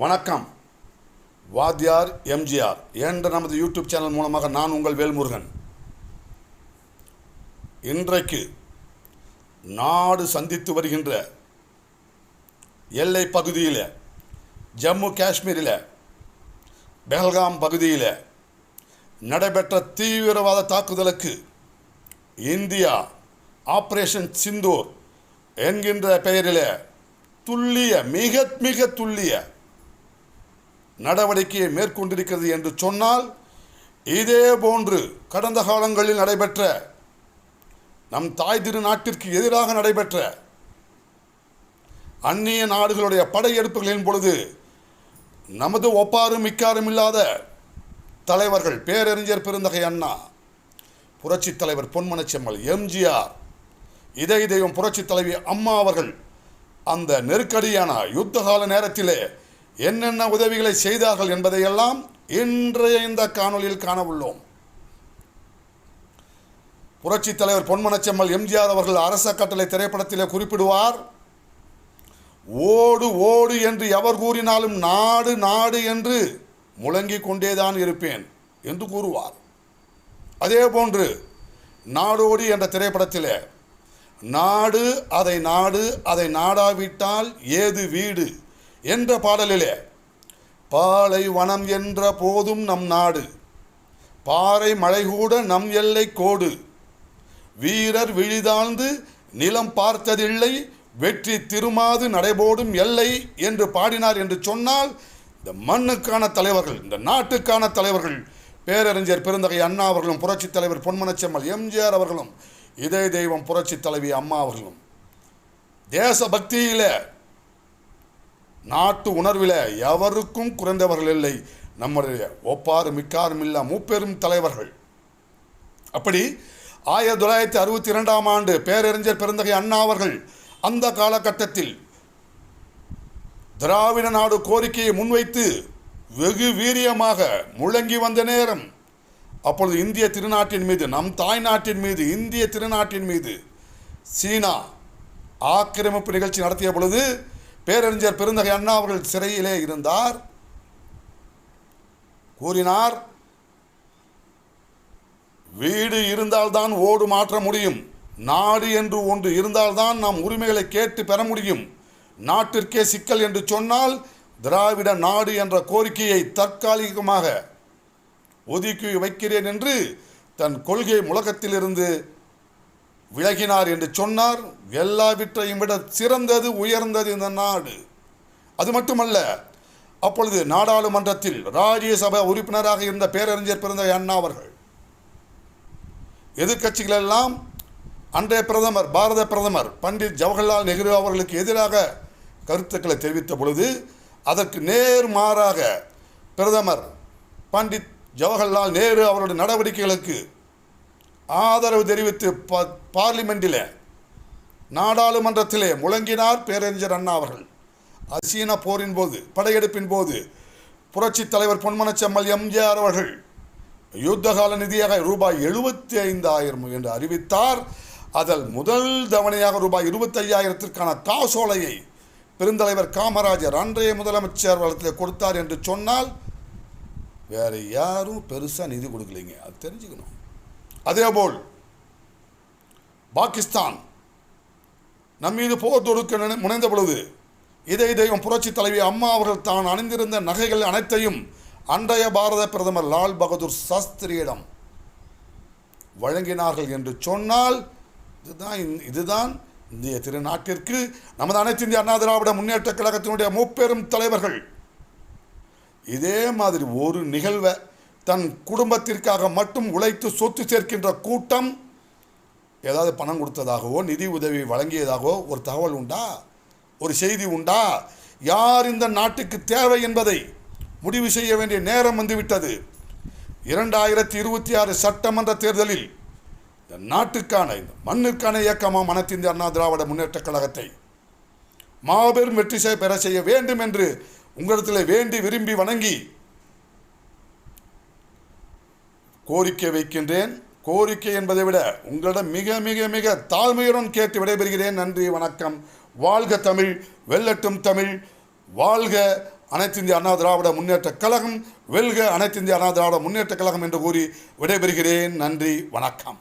வணக்கம். வாத்தியார் எம்ஜிஆர் என்ற நமது யூடியூப் சேனல் மூலமாக நான் உங்கள் வேல்முருகன். இன்றைக்கு நாடு சந்தித்து வருகின்ற எல்லை பகுதியில் ஜம்மு காஷ்மீரில் பெஹல்காம் பகுதியில் நடைபெற்ற தீவிரவாத தாக்குதலுக்கு இந்தியா ஆப்ரேஷன் சிந்தூர் என்கின்ற பெயரில் துல்லிய மிக மிக துல்லிய நடவடிக்கையை மேற்கொண்டிருக்கிறது என்று சொன்னால் இதே போன்று கடந்த காலங்களில் நடைபெற்ற நம் தாய் திரு நாட்டிற்கு எதிராக நடைபெற்ற அந்நிய நாடுகளுடைய படையெடுப்புகளின் பொழுது நமது ஒப்பாரும் மிக்காரும் இல்லாத தலைவர்கள் பேரறிஞர் பெருந்தகை அண்ணா புரட்சித் தலைவர் பொன்மனச்செம்மல் எம்ஜிஆர் இதய தெய்வம் புரட்சித் தலைவி அம்மா அவர்கள் அந்த நெருக்கடியான யுத்த கால நேரத்திலே என்னென்ன உதவிகளை செய்தார்கள் என்பதையெல்லாம் இன்றைய இந்த காணொளியில் காண உள்ளோம் புரட்சித் தலைவர் பொன்மனச்செம்மல் எம்ஜிஆர் அவர்கள் அரச கட்டளை திரைப்படத்திலே குறிப்பிடுவார் ஓடு ஓடு என்று எவர் கூறினாலும் நாடு நாடு என்று முழங்கிக் கொண்டேதான் இருப்பேன் என்று கூறுவார். அதே போன்று நாடோடி என்ற திரைப்படத்திலே நாடு அதை நாடு அதை நாடாவிட்டால் ஏது வீடு? என்ற பாடலிலே பாலை வனம் என்ற போதும் நம் நாடு பாறை மழை கூட நம் எல்லை கோடு வீரர் விழிதாழ்ந்து நிலம் பார்த்ததில்லை வெற்றி திருமாது நடைபோடும் எல்லை என்று பாடினார் என்று சொன்னால் இந்த மண்ணுக்கான தலைவர்கள் இந்த நாட்டுக்கான தலைவர்கள் பேரறிஞர் பெருந்தகை அண்ணா அவர்களும் புரட்சித் தலைவர் பொன்மனச்செம்மல் எம்ஜிஆர் அவர்களும் இதய தெய்வம் புரட்சி தலைவி அம்மா அவர்களும் தேசபக்தியில் நாட்டு உணர்வில் எவருக்கும் குறைந்தவர்கள் இல்லை. நம்முடைய ஒப்பாறு மிக்காரும் இல்லா மூப்பெரும் தலைவர்கள். அப்படி ஆயிரத்தி தொள்ளாயிரத்தி அறுபத்தி இரண்டாம் ஆண்டு பேரறிஞர் பெருந்தகை அண்ணா அவர்கள் அந்த காலகட்டத்தில் திராவிட நாடு கோரிக்கையை முன்வைத்து வெகு வீரியமாக முழங்கி வந்த நேரம். அப்பொழுது இந்திய திருநாட்டின் மீது நம் தாய் நாட்டின் மீது இந்திய திருநாட்டின் மீது சீனா ஆக்கிரமிப்பு நிகழ்ச்சி நடத்திய பொழுது பேரறிஞர் பெருந்தகை அண்ணா அவர்கள் சிறையிலே இருந்தார். கூறினார் வீடு இருந்தால்தான் ஓடு மாற்ற முடியும். நாடு என்று ஒன்று இருந்தால்தான் நாம் உரிமைகளை கேட்டு பெற முடியும். நாட்டிற்கே சிக்கல் என்று சொன்னால் திராவிட நாடு என்ற கோரிக்கையை தற்காலிகமாக ஒதுக்கி வைக்கிறேன் என்று தன் கொள்கை முழக்கத்திலிருந்து விலகினார் என்று சொன்னார். எல்லாவற்றையும் விட சிறந்தது உயர்ந்தது இந்த நாடு. அது மட்டுமல்ல அப்பொழுது நாடாளுமன்றத்தில் ராஜ்யசபா உறுப்பினராக இருந்த பேரறிஞர் பிறந்த அண்ணா அவர்கள். எதிர்கட்சிகள் எல்லாம் அன்றைய பிரதமர் பாரத பிரதமர் பண்டிட் ஜவஹர்லால் நெஹ்ரு அவர்களுக்கு எதிராக கருத்துக்களை தெரிவித்த பொழுது அதற்கு நேர் மாறாக பிரதமர் பண்டிட் ஜவஹர்லால் நேரு அவருடைய நடவடிக்கைகளுக்கு ஆதரவு தெரிவித்து ப பார்லிமெண்டில் நாடாளுமன்றத்திலே முழங்கினார் பேரறிஞர் அண்ணா அவர்கள். அசீன போரின் போது படையெடுப்பின் போது புரட்சித் தலைவர் பொன்மனச்செம்மல் எம்ஜிஆர் அவர்கள் யுத்தகால நிதியாக ரூபாய் எழுபத்தி ஐந்தாயிரம் என்று அறிவித்தார். அதில் முதல் தவணையாக ரூபாய் இருபத்தையாயிரத்திற்கான காசோலையை பெருந்தலைவர் காமராஜர் அன்றைய முதலமைச்சர் வளத்தில் கொடுத்தார் என்று சொன்னால் வேறு யாரும் பெருசாக நிதி கொடுக்கலைங்க. அது தெரிஞ்சுக்கணும். அதேபோல் பாகிஸ்தான் நம்மீது போர் தொடுக்க முனைந்த பொழுது இதை தெய்வம் புரட்சி தலைவி அம்மா அவர்கள் தான் அணிந்திருந்த நகைகள் அனைத்தையும் அன்றைய பாரத பிரதமர் லால் பகதூர் சாஸ்திரியிடம் வழங்கினார்கள் என்று சொன்னால் இதுதான் இதுதான் இந்திய திருநாட்டிற்கு நமது அனைத்து இந்திய அண்ணா திராவிட முன்னேற்ற கழகத்தினுடைய முப்பெரும் தலைவர்கள். இதே மாதிரி ஒரு நிகழ்வை தன் குடும்பத்திற்காக மட்டும் உழைத்து சொத்து சேர்க்கின்ற கூட்டம் ஏதாவது பணம் கொடுத்ததாகவோ நிதி உதவி வழங்கியதாகவோ ஒரு தகவல் உண்டா? ஒரு செய்தி உண்டா? யார் இந்த நாட்டுக்கு தேவை என்பதை முடிவு செய்ய வேண்டிய நேரம் வந்துவிட்டது. இரண்டாயிரத்தி இருபத்தி ஆறு சட்டமன்ற தேர்தலில் இந்த நாட்டுக்கான இந்த மண்ணுக்கான இயக்கமாக மனத்திந்திய அண்ணா திராவிட முன்னேற்றக் கழகத்தை? மாபெரும் வெற்றி செய்ய பெற செய்ய வேண்டும் என்று உங்களிடத்தில் வேண்டி விரும்பி வணங்கி கோரிக்கை வைக்கின்றேன். கோரிக்கை என்பதை விட உங்களிடம் மிக மிக மிக தாழ்மையுடன் கேட்டு விடைபெறுகிறேன். நன்றி வணக்கம். வாழ்க தமிழ் வெல்லட்டும் தமிழ். வாழ்க அனைத்து இந்திய அண்ணா திராவிட முன்னேற்றக் கழகம். வெல்க அனைத்து இந்திய அண்ணா திராவிட முன்னேற்றக் கழகம் என்று கூறி விடைபெறுகிறேன். நன்றி வணக்கம்.